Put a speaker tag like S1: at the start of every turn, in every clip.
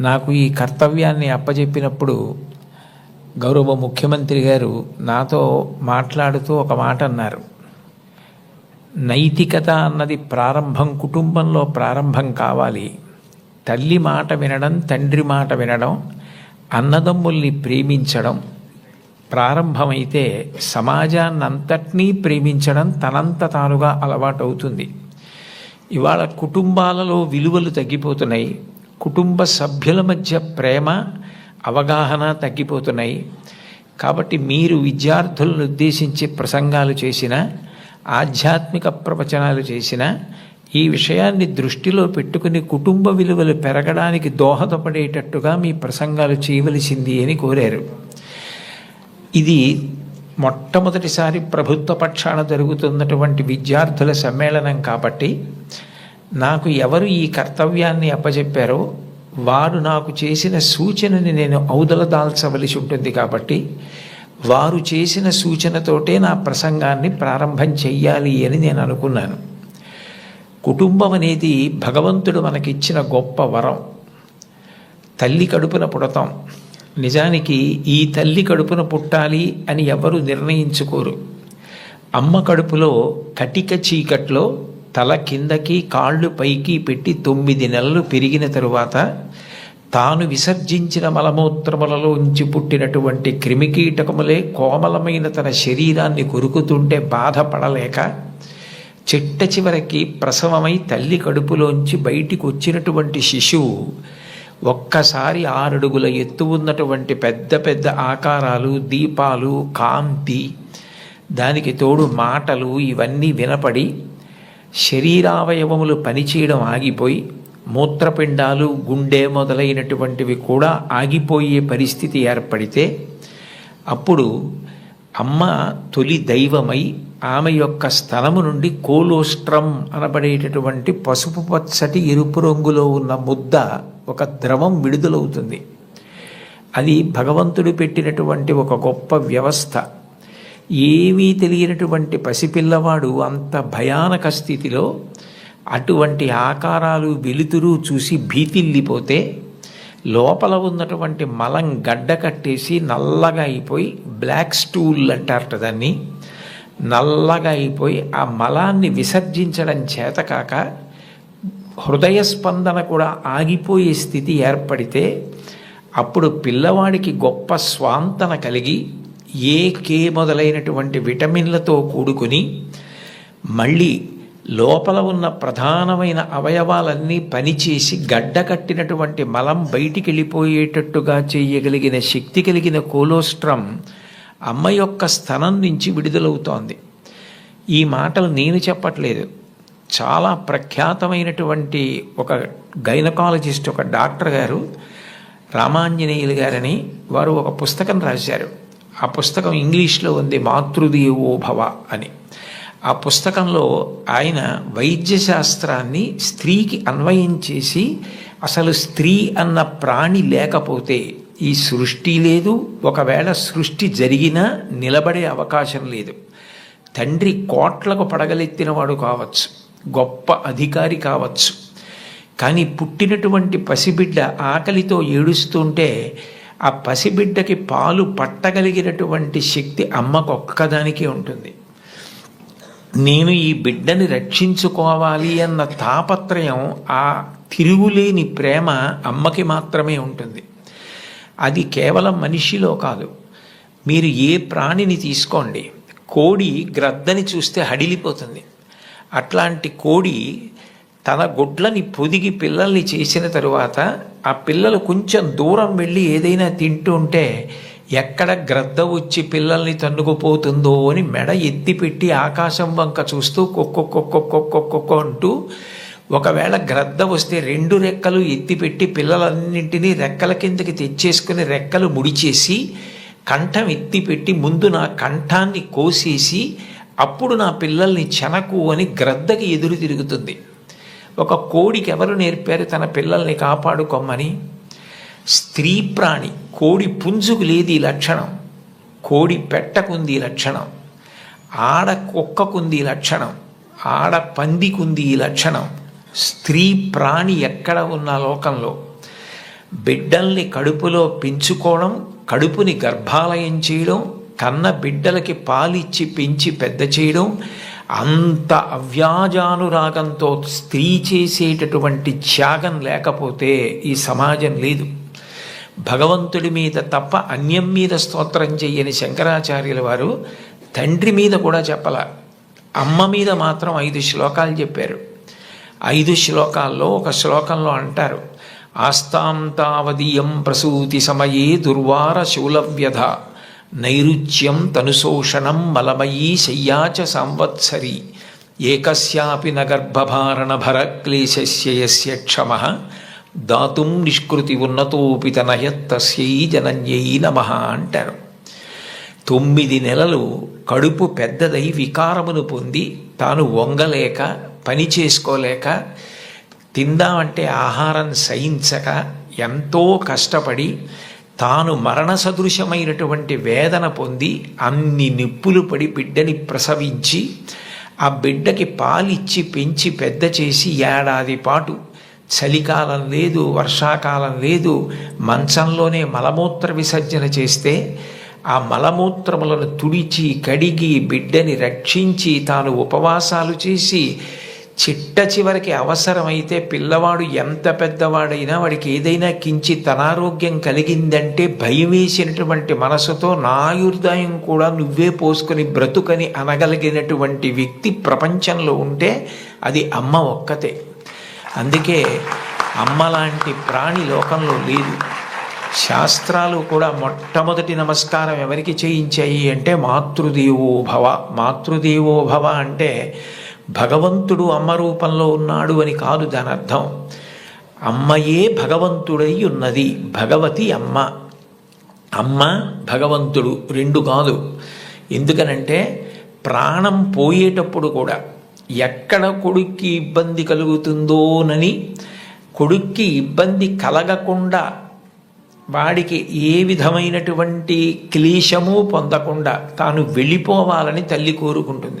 S1: నాకు ఈ కర్తవ్యాన్ని అప్పచెప్పినప్పుడు గౌరవ ముఖ్యమంత్రి గారు నాతో మాట్లాడుతూ ఒక మాట అన్నారు. నైతికత అన్నది ప్రారంభం కుటుంబంలో ప్రారంభం కావాలి. తల్లి మాట వినడం తండ్రి మాట వినడం అన్నదమ్ముల్ని ప్రేమించడం ప్రారంభమైతే సమాజాన్నంతటినీ ప్రేమించడం తనంత తానుగా అలవాటవుతుంది. ఇవాళ కుటుంబాలలో విలువలు తగ్గిపోతున్నాయి. కుటుంబ సభ్యుల మధ్య ప్రేమ అవగాహన తగ్గిపోతున్నాయి. కాబట్టి మీరు విద్యార్థులను ఉద్దేశించి ప్రసంగాలు చేసిన ఆధ్యాత్మిక ప్రవచనాలు చేసిన ఈ విషయాన్ని దృష్టిలో పెట్టుకుని కుటుంబ విలువలు పెరగడానికి దోహదపడేటట్టుగా మీ ప్రసంగాలు చేయవలసింది అని కోరారు. ఇది మొట్టమొదటిసారి ప్రభుత్వ పక్షాన జరుగుతున్నటువంటి విద్యార్థుల సమ్మేళనం కాబట్టి నాకు ఎవరు ఈ కర్తవ్యాన్ని అప్పచెప్పారో వారు నాకు చేసిన సూచనని నేను ఔదలదాల్చవలసి ఉంటుంది కాబట్టి వారు చేసిన సూచనతోటే నా ప్రసంగాన్ని ప్రారంభం చెయ్యాలి అని నేను అనుకున్నాను. కుటుంబం అనేది భగవంతుడు మనకిచ్చిన గొప్ప వరం. తల్లి కడుపున పుడతాం. నిజానికి ఈ తల్లి కడుపున పుట్టాలి అని ఎవరు నిర్ణయించుకోరు. అమ్మ కడుపులో కటిక చీకట్లో తల కిందకి కాళ్ళు పైకి పెట్టి తొమ్మిది నెలలు పెరిగిన తరువాత తాను విసర్జించిన మలమూత్రములలో ఉంచి పుట్టినటువంటి క్రిమికీటకములే కోమలమైన తన శరీరాన్ని కొరుకుతుంటే బాధపడలేక చిట్ట చివరికి ప్రసవమై తల్లి కడుపులోంచి బయటికి వచ్చినటువంటి శిశువు ఒక్కసారి ఆరడుగుల ఎత్తు ఉన్నటువంటి పెద్ద పెద్ద ఆకారాలు దీపాలు కాంతి దానికి తోడు మాటలు ఇవన్నీ వినపడి శరీరావయవములు పనిచేయడం ఆగిపోయి మూత్రపిండాలు గుండె మొదలైనటువంటివి కూడా ఆగిపోయే పరిస్థితి ఏర్పడితే అప్పుడు అమ్మ తొలి దైవమై ఆమె యొక్క స్థలము నుండి కోలోస్ట్రం అనబడేటటువంటి పసుపు పచ్చటి ఎరుపు రంగులో ఉన్న ముద్ద ఒక ద్రవం విడుదలవుతుంది. అది భగవంతుడు పెట్టినటువంటి ఒక గొప్ప వ్యవస్థ. ఏమీ తెలియనటువంటి పసిపిల్లవాడు అంత భయానక స్థితిలో అటువంటి ఆకారాలు వెలుతురు చూసి భీతిల్లిపోతే లోపల ఉన్నటువంటి మలం గడ్డ కట్టేసి నల్లగా అయిపోయి బ్లాక్ స్టూల్ అంటారట దాన్ని. నల్లగా అయిపోయి ఆ మలాన్ని విసర్జించడం చేతకాక హృదయ స్పందన కూడా ఆగిపోయే స్థితి ఏర్పడితే అప్పుడు పిల్లవాడికి గొప్ప స్వాంతన కలిగి ఏ కే మొదలైనటువంటి విటమిన్లతో కూడుకుని మళ్ళీ లోపల ఉన్న ప్రధానమైన అవయవాలన్నీ పనిచేసి గడ్డ కట్టినటువంటి మలం బయటికి వెళ్ళిపోయేటట్టుగా చేయగలిగిన శక్తి కలిగిన కోలోస్ట్రం అమ్మ యొక్క స్థనం నుంచి విడుదలవుతోంది. ఈ మాటలు నేను చెప్పట్లేదు. చాలా ప్రఖ్యాతమైనటువంటి ఒక గైనకాలజిస్ట్ ఒక డాక్టర్ గారు రామాంజనేయులు గారని వారు ఒక పుస్తకం రాశారు. ఆ పుస్తకం ఇంగ్లీష్లో ఉంది మాతృదేవో భవ అని. ఆ పుస్తకంలో ఆయన వైద్య శాస్త్రాన్ని స్త్రీకి అన్వయం చేసి అసలు స్త్రీ అన్న ప్రాణి లేకపోతే ఈ సృష్టి లేదు. ఒకవేళ సృష్టి జరిగినా నిలబడే అవకాశం లేదు. తండ్రి కోట్లకు పడగలెత్తినవాడు కావచ్చు గొప్ప అధికారి కావచ్చు. కానీ పుట్టినటువంటి పసిబిడ్డ ఆకలితో ఏడుస్తుంటే ఆ పసిబిడ్డకి పాలు పట్టగలిగినటువంటి శక్తి అమ్మకు ఒక్కదానికే ఉంటుంది. నేను ఈ బిడ్డని రక్షించుకోవాలి అన్న తాపత్రయం ఆ తిరుగులేని ప్రేమ అమ్మకి మాత్రమే ఉంటుంది. అది కేవలం మనిషిలో కాదు. మీరు ఏ ప్రాణిని తీసుకోండి కోడి గ్రద్దని చూస్తే హడిలిపోతుంది. అట్లాంటి కోడి తన గుడ్లని పొదిగి పిల్లల్ని చేసిన తరువాత ఆ పిల్లలు కొంచెం దూరం వెళ్ళి ఏదైనా తింటూ ఉంటే ఎక్కడ గ్రద్ద వచ్చి పిల్లల్ని తన్నుకుపోతుందో అని మెడ ఎత్తిపెట్టి ఆకాశం వంక చూస్తూ కొక్కొక్కొక్కొక్కొక్కొక్కొక్క అంటూ ఒకవేళ గ్రద్ద వస్తే రెండు రెక్కలు ఎత్తిపెట్టి పిల్లలన్నింటినీ రెక్కల కిందకి తెచ్చేసుకుని రెక్కలు ముడిచేసి కంఠం ఎత్తిపెట్టి ముందు నా కంఠాన్ని కోసేసి అప్పుడు నా పిల్లల్ని చెనకు అని గ్రద్దకి ఎదురు తిరుగుతుంది. ఒక కోడికి ఎవరు నేర్పారు? తన పిల్లల్ని కాపాడుకోమని. స్త్రీ ప్రాణి కోడి పుంజుకు లేదు ఈ లక్షణం. కోడి పెట్టకుంది ఈ లక్షణం. ఆడ కుక్కకుంది ఈ లక్షణం. ఆడ పందికుంది ఈ లక్షణం. స్త్రీ ప్రాణి ఎక్కడ ఉన్న లోకంలో. బిడ్డల్ని కడుపులో పెంచుకోవడం కడుపుని గర్భాలయం చేయడం కన్న బిడ్డలకి పాలిచ్చి పెంచి పెద్ద చేయడం అంత అవ్యాజానురాగంతో స్త్రీ చేసేటటువంటి త్యాగం లేకపోతే ఈ సమాజం లేదు. భగవంతుడి మీద తప్ప అన్యం మీద స్తోత్రం చెయ్యని శంకరాచార్యుల వారు తండ్రి మీద కూడా చెప్పల. అమ్మ మీద మాత్రం ఐదు శ్లోకాలు చెప్పారు. ఐదు శ్లోకాల్లో ఒక శ్లోకంలో అంటారు ఆస్తాం తావదీయం ప్రసూతి సమయే దుర్వార శూలవ్యధ. నైరుచ్యం తనుశోషణం మలమయీ శయ్యాచ సంవత్సరి. ఏకస్యాపి నగర్భభారణ క్షమ. దాతుం నిష్కృతి ఉన్నతోపి తనయత్తస్యై జనన్యై నమ అంటారు. తొమ్మిది నెలలు కడుపు పెద్దదై వికారమును పొంది తాను వంగలేక పని చేసుకోలేక తిందామంటే ఆహారం సహించక ఎంతో కష్టపడి తాను మరణ సదృశమైనటువంటి వేదన పొంది అన్ని నిప్పులు పడి బిడ్డని ప్రసవించి ఆ బిడ్డకి పాలిచ్చి పెంచి పెద్ద చేసి ఏడాది పాటు చలికాలం లేదు వర్షాకాలం లేదు మంచంలోనే మలమూత్ర విసర్జన చేస్తే ఆ మలమూత్రములను తుడిచి కడిగి బిడ్డని రక్షించి తాను ఉపవాసాలు చేసి చిట్ట చివరికి అవసరమైతే పిల్లవాడు ఎంత పెద్దవాడైనా వాడికి ఏదైనా కించి అనారోగ్యం కలిగిందంటే భయం వేసినటువంటి మనసుతో నాయుర్దాయం కూడా నువ్వే పోసుకొని బ్రతుకని అనగలిగినటువంటి వ్యక్తి ప్రపంచంలో ఉంటే అది అమ్మ ఒక్కతే. అందుకే అమ్మ లాంటి ప్రాణి లోకంలో లేదు. శాస్త్రాలు కూడా మొట్టమొదటి నమస్కారం ఎవరికి చేయించాయి అంటే మాతృదేవో భవ. మాతృదేవో భవ అంటే భగవంతుడు అమ్మ రూపంలో ఉన్నాడు అని కాదు దాని అర్థం అమ్మయే భగవంతుడై ఉన్నది. భగవతి అమ్మ. అమ్మ భగవంతుడు రెండు కాదు. ఎందుకనంటే ప్రాణం పోయేటప్పుడు కూడా ఎక్కడ కొడుక్కి ఇబ్బంది కలుగుతుందోనని కొడుక్కి ఇబ్బంది కలగకుండా వాడికి ఏ విధమైనటువంటి క్లేశము పొందకుండా తాను వెళ్ళిపోవాలని తల్లి కోరుకుంటుంది.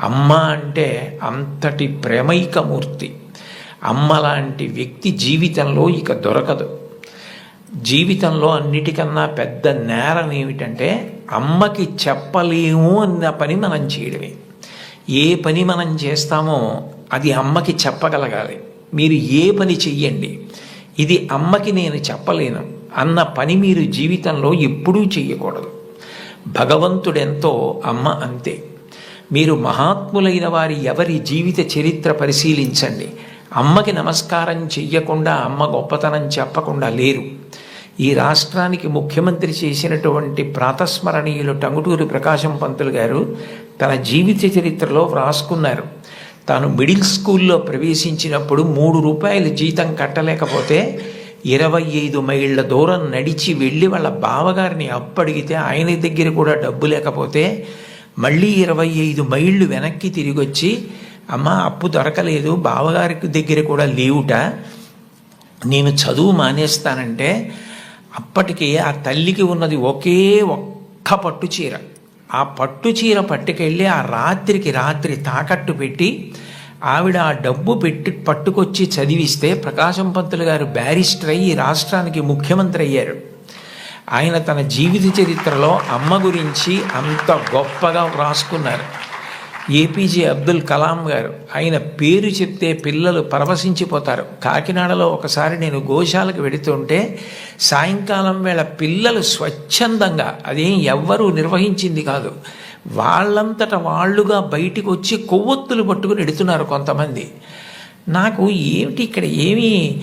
S1: అమ్మ అంటే అంతటి ప్రేమైకమూర్తి. అమ్మ లాంటి వ్యక్తి జీవితంలో ఇక దొరకదు. జీవితంలో అన్నిటికన్నా పెద్ద నేరం ఏమిటంటే అమ్మకి చెప్పలేము అన్న పని మనం చేయడమే. ఏ పని మనం చేస్తామో అది అమ్మకి చెప్పగలగాలి. మీరు ఏ పని చెయ్యండి ఇది అమ్మకి నేను చెప్పలేను అన్న పని మీరు జీవితంలో ఎప్పుడూ చెయ్యకూడదు. భగవంతుడెంతో అమ్మ అంతే. మీరు మహాత్ములైన వారి ఎవరి జీవిత చరిత్ర పరిశీలించండి. అమ్మకి నమస్కారం చెయ్యకుండా అమ్మ గొప్పతనం చెప్పకుండా లేరు. ఈ రాష్ట్రానికి ముఖ్యమంత్రి చేసినటువంటి ప్రాతస్మరణీయులు టంగుటూరి ప్రకాశం పంతులు గారు తన జీవిత చరిత్రలో వ్రాసుకున్నారు. తాను మిడిల్ స్కూల్లో ప్రవేశించినప్పుడు మూడు రూపాయలు జీతం కట్టలేకపోతే ఇరవై ఐదు మైళ్ళ దూరం నడిచి వెళ్ళి వాళ్ళ బావగారిని అప్పడిగితే ఆయన దగ్గర కూడా డబ్బు లేకపోతే మళ్ళీ ఇరవై ఐదు మైళ్ళు వెనక్కి తిరిగి వచ్చి అమ్మ అప్పు దొరకలేదు బావగారికి దగ్గర కూడా లేవుట. నేను చదువు మానేస్తానంటే అప్పటికి ఆ తల్లికి ఉన్నది ఒకే ఒక్క పట్టు చీర. ఆ పట్టు చీర పట్టుకెళ్ళి ఆ రాత్రికి రాత్రి తాకట్టు పెట్టి ఆవిడ ఆ డబ్బు పెట్టి పట్టుకొచ్చి చదివిస్తే ప్రకాశం పంతులు గారు బ్యారిస్టర్ అయ్యి రాష్ట్రానికి ముఖ్యమంత్రి అయ్యారు. ఆయన తన జీవిత చరిత్రలో అమ్మ గురించి అంత గొప్పగా వ్రాసుకున్నారు. ఏపీజే అబ్దుల్ కలాం గారు ఆయన పేరు చెప్తే పిల్లలు పరవశించిపోతారు. కాకినాడలో ఒకసారి నేను గోశాలకు వెడుతుంటే సాయంకాలం వేళ పిల్లలు స్వచ్ఛందంగా అదేం ఎవ్వరూ నిర్వహించింది కాదు వాళ్ళంతట వాళ్ళుగా బయటికి వచ్చి కొవ్వొత్తులు పట్టుకుని ఎడుతున్నారు కొంతమంది. నాకు ఏమిటి ఇక్కడ ఏమీ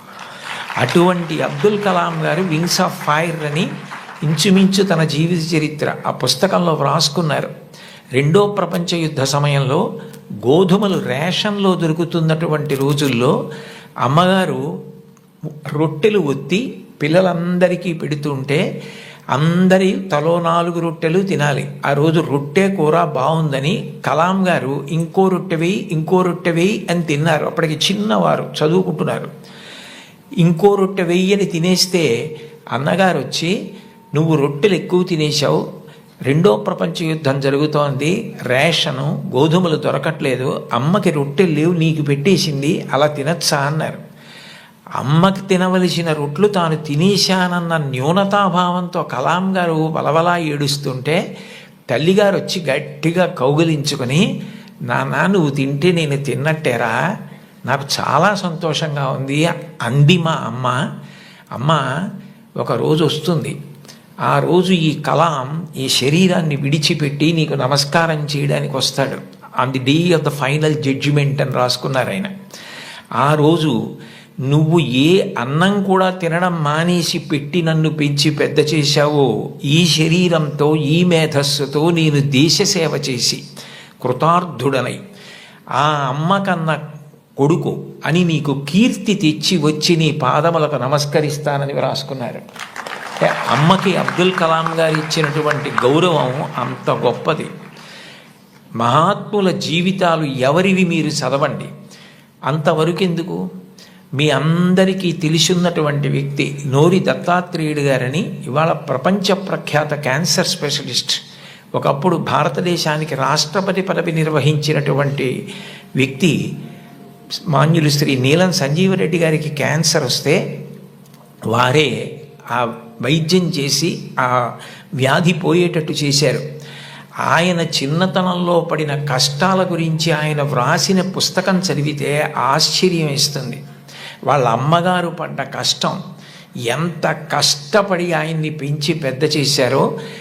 S1: అటువంటి అబ్దుల్ కలాం గారు వింగ్స్ ఆఫ్ ఫైర్ అని ఇంచుమించు తన జీవిత చరిత్ర ఆ పుస్తకంలో వ్రాసుకున్నారు. రెండో ప్రపంచ యుద్ధ సమయంలో గోధుమలు రేషన్లో దొరుకుతున్నటువంటి రోజుల్లో అమ్మగారు రొట్టెలు ఒత్తి పిల్లలందరికీ పెడుతుంటే అందరి తలో నాలుగు రొట్టెలు తినాలి. ఆ రోజు రొట్టె కూర బాగుందని కలాం గారు ఇంకో రొట్టె వేయి ఇంకో రొట్టె వేయి అని తిన్నారు. అప్పటికి చిన్నవారు చదువుకుంటున్నారు. ఇంకో రొట్టె వెయ్యని తినేస్తే అన్నగారు వచ్చి నువ్వు రొట్టెలు ఎక్కువ తినేశావు. రెండో ప్రపంచ యుద్ధం జరుగుతోంది. రేషను గోధుమలు దొరకట్లేదు. అమ్మకి రొట్టెలు లేవు. నీకు పెట్టేసింది. అలా తినచ్చా? అన్నారు. అమ్మకి తినవలసిన రొట్లు తాను తినేశానన్న న్యూనతాభావంతో కలాం గారు వలవలా ఏడుస్తుంటే తల్లిగారు వచ్చి గట్టిగా కౌగిలించుకొని నాన్న నువ్వు తింటే నేను తిన్నట్టేరా. నాకు చాలా సంతోషంగా ఉంది. అంది మా అమ్మ. అమ్మ ఒక రోజు వస్తుంది. ఆ రోజు ఈ కలాం ఈ శరీరాన్ని విడిచిపెట్టి నీకు నమస్కారం చేయడానికి వస్తాడు. On the day of the final judgement అని రాసుకున్నారు ఆయన. ఆ రోజు నువ్వు ఏ అన్నం కూడా తినడం మానేసి పెట్టి నన్ను పెంచి పెద్ద చేశావో ఈ శరీరంతో ఈ మేధస్సుతో నేను దేశ సేవ చేసి కృతార్థుడనై. ఆ అమ్మ కన్నా కొడుకు అని నీకు కీర్తి తెచ్చి వచ్చి నీ పాదములకు నమస్కరిస్తానని వ్రాసుకున్నారు. అమ్మకి అబ్దుల్ కలాం గారు ఇచ్చినటువంటి గౌరవం అంత గొప్పది. మహాత్ముల జీవితాలు ఎవరివి మీరు చదవండి. అంతవరకు ఎందుకు మీ అందరికీ తెలిసిన్నటువంటి వ్యక్తి నోరి దత్తాత్రేయుడు గారని ఇవాళ ప్రపంచ ప్రఖ్యాత క్యాన్సర్ స్పెషలిస్ట్ ఒకప్పుడు భారతదేశానికి రాష్ట్రపతి పదవి నిర్వహించినటువంటి వ్యక్తి మాన్యులు శ్రీ నీలం సంజీవరెడ్డి గారికి క్యాన్సర్ వస్తే వారే ఆ వైద్యం చేసి ఆ వ్యాధి పోయేటట్టు చేశారు. ఆయన చిన్నతనంలో పడిన కష్టాల గురించి ఆయన వ్రాసిన పుస్తకం చదివితే ఆశ్చర్యం ఇస్తుంది వాళ్ళ అమ్మగారు పడ్డ కష్టం ఎంత కష్టపడి ఆయన్ని పెంచి పెద్ద చేశారో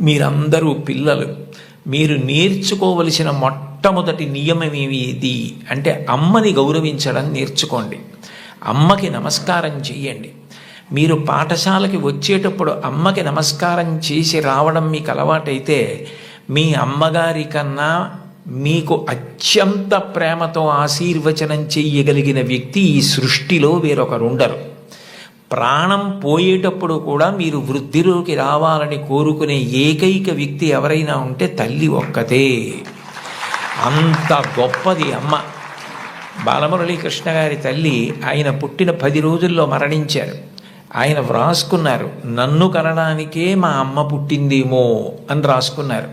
S1: మీరందరూ పిల్లలు మీరు నేర్చుకోవలసిన మొట్టమొదటి నియమం ఏది అంటే అమ్మని గౌరవించడం నేర్చుకోండి. అమ్మకి నమస్కారం చేయండి. మీరు పాఠశాలకి వచ్చేటప్పుడు అమ్మకి నమస్కారం చేసి రావడం మీకు అలవాటైతే మీ అమ్మగారి కన్నా మీకు అత్యంత ప్రేమతో ఆశీర్వచనం చెయ్యగలిగిన వ్యక్తి ఈ సృష్టిలో వేరొకరుండరు. ప్రాణం పోయేటప్పుడు కూడా మీరు వృద్ధిలోకి రావాలని కోరుకునే ఏకైక వ్యక్తి ఎవరైనా ఉంటే తల్లి ఒక్కతే. అంత గొప్పది అమ్మ. బాలమురళీకృష్ణ గారి తల్లి ఆయన పుట్టిన పది రోజుల్లో మరణించారు. ఆయన వ్రాసుకున్నారు నన్ను కనడానికే మా అమ్మ పుట్టిందేమో అని రాసుకున్నారు.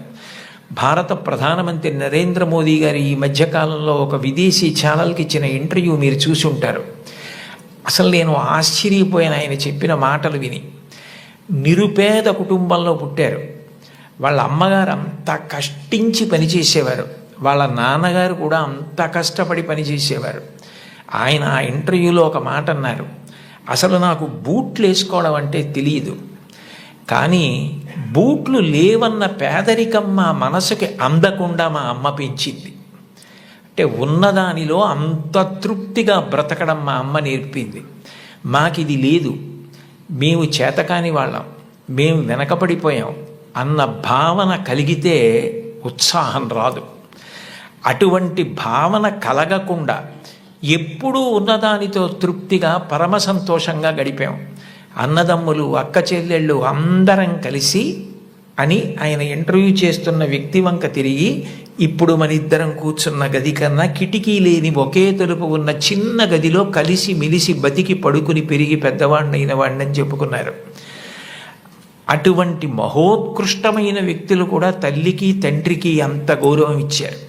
S1: భారత ప్రధానమంత్రి నరేంద్ర మోదీ గారు ఈ మధ్యకాలంలో ఒక విదేశీ ఛానల్కి ఇచ్చిన ఇంటర్వ్యూ మీరు చూసి ఉంటారు అసలు నేను ఆశ్చర్యపోయిన ఆయన చెప్పిన మాటలు విని. నిరుపేద కుటుంబంలో పుట్టారు. వాళ్ళ అమ్మగారు అంత కష్టించి పనిచేసేవారు. వాళ్ళ నాన్నగారు కూడా అంత కష్టపడి పనిచేసేవారు. ఆయన ఆ ఇంటర్వ్యూలో ఒక మాట అన్నారు. అసలు నాకు బూట్లు వేసుకోవడం అంటే తెలియదు. కానీ బూట్లు లేవన్న పేదరికం మా మనసుకి అందకుండా మా అమ్మ పెంచింది. అంటే ఉన్నదానిలో అంత తృప్తిగా బ్రతకడం మా అమ్మ నేర్పింది. మాకిది లేదు. మేము చేతకాని వాళ్ళం. మేము వెనకపడిపోయాం. అన్న భావన కలిగితే ఉత్సాహం రాదు. అటువంటి భావన కలగకుండా ఎప్పుడూ ఉన్నదానితో తృప్తిగా పరమ సంతోషంగా గడిపాం. అన్నదమ్ములు అక్క చెల్లెళ్ళు అందరం కలిసి అని ఆయన ఇంటర్వ్యూ చేస్తున్న వ్యక్తి వంక తిరిగి ఇప్పుడు మన ఇద్దరం కూర్చున్న గది కన్నా కిటికీ లేని ఒకే తలుపు ఉన్న చిన్న గదిలో కలిసి మిలిసి బతికి పడుకుని పెరిగి పెద్దవాడినైన వాడిని చెప్పుకున్నారు. అటువంటి మహోత్కృష్టమైన వ్యక్తులు కూడా తల్లికి తండ్రికి అంత గౌరవం ఇచ్చారు.